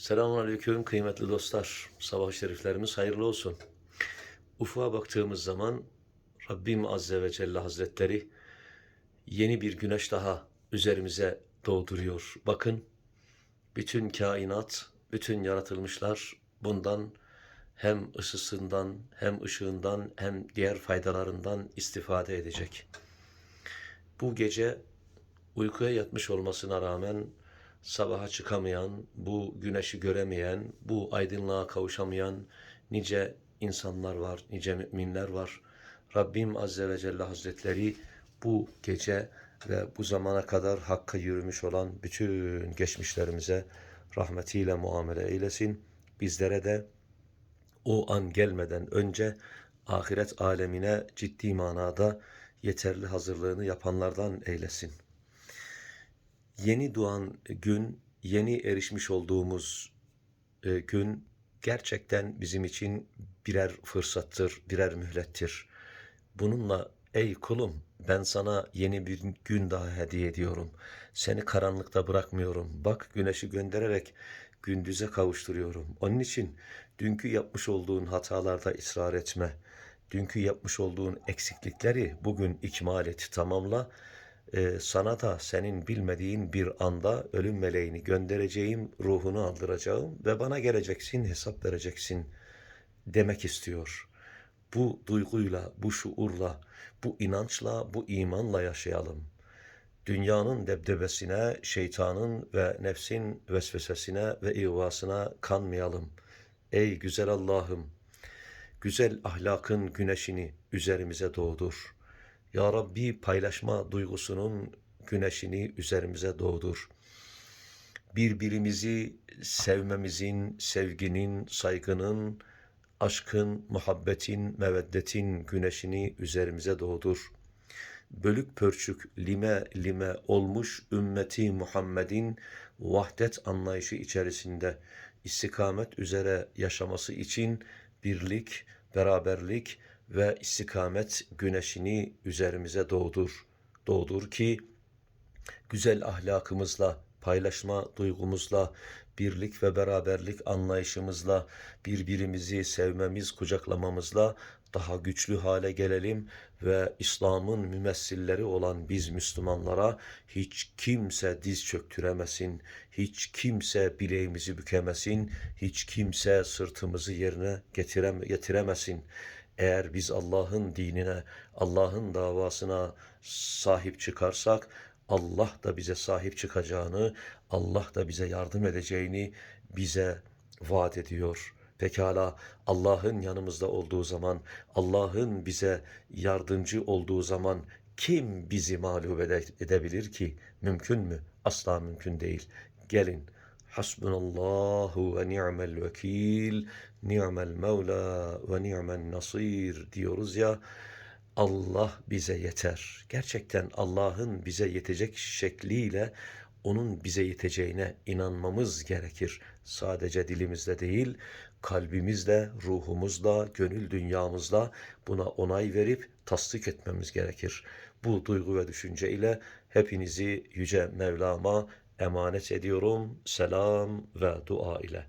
Selamun Aleyküm kıymetli dostlar. Sabah şeriflerimiz hayırlı olsun. Ufuğa baktığımız zaman Rabbim Azze ve Celle Hazretleri yeni bir güneş daha üzerimize doğduruyor. Bakın bütün kainat, bütün yaratılmışlar bundan hem ısısından hem ışığından hem diğer faydalarından istifade edecek. Bu gece uykuya yatmış olmasına rağmen sabaha çıkamayan, bu güneşi göremeyen, bu aydınlığa kavuşamayan nice insanlar var, nice müminler var. Rabbim Azze ve Celle Hazretleri bu gece ve bu zamana kadar Hakk'a yürümüş olan bütün geçmişlerimize rahmetiyle muamele eylesin. Bizlere de o an gelmeden önce ahiret alemine ciddi manada yeterli hazırlığını yapanlardan eylesin. Yeni doğan gün, yeni erişmiş olduğumuz e, gün gerçekten bizim için birer fırsattır, birer mühlettir. Bununla ey kulum ben sana yeni bir gün daha hediye ediyorum. Seni karanlıkta bırakmıyorum. Bak güneşi göndererek gündüze kavuşturuyorum. Onun için dünkü yapmış olduğun hatalarda ısrar etme. Dünkü yapmış olduğun eksiklikleri bugün ikmal et, tamamla. Ee, sana da senin bilmediğin bir anda ölüm meleğini göndereceğim, ruhunu aldıracağım ve bana geleceksin, hesap vereceksin demek istiyor. Bu duyguyla, bu şuurla, bu inançla, bu imanla yaşayalım. Dünyanın debdebesine, şeytanın ve nefsin vesvesesine ve ihvasına kanmayalım. Ey güzel Allah'ım, güzel ahlakın güneşini üzerimize doğdur. Ya Rabbi paylaşma duygusunun güneşini üzerimize doğdur. Birbirimizi sevmemizin, sevginin, saygının, aşkın, muhabbetin, meveddetin güneşini üzerimize doğdur. Bölük pörçük, lime lime olmuş ümmeti Muhammed'in vahdet anlayışı içerisinde istikamet üzere yaşaması için birlik, beraberlik ve istikamet güneşini üzerimize doğdur. Doğdur ki güzel ahlakımızla, paylaşma duygumuzla, birlik ve beraberlik anlayışımızla, birbirimizi sevmemiz, kucaklamamızla daha güçlü hale gelelim ve İslam'ın mümessilleri olan biz Müslümanlara hiç kimse diz çöktüremesin, hiç kimse bileğimizi bükemesin, hiç kimse sırtımızı yerine getirem getiremesin. Eğer biz Allah'ın dinine, Allah'ın davasına sahip çıkarsak Allah da bize sahip çıkacağını, Allah da bize yardım edeceğini bize vaat ediyor. Pekala Allah'ın yanımızda olduğu zaman, Allah'ın bize yardımcı olduğu zaman kim bizi mağlup ede- edebilir ki? Mümkün mü? Asla mümkün değil. Gelin. Hasbunallahu ve ni'mel vekil, ni'mel mevla ve ni'mel nasir diyoruz ya. Allah bize yeter. Gerçekten Allah'ın bize yetecek şekliyle onun bize yeteceğine inanmamız gerekir. Sadece dilimizle değil, kalbimizle, ruhumuzla, gönül dünyamızla buna onay verip tasdik etmemiz gerekir. Bu duygu ve düşünce hepinizi yüce Mevlam'a emanet ediyorum. Selam ve dua ile.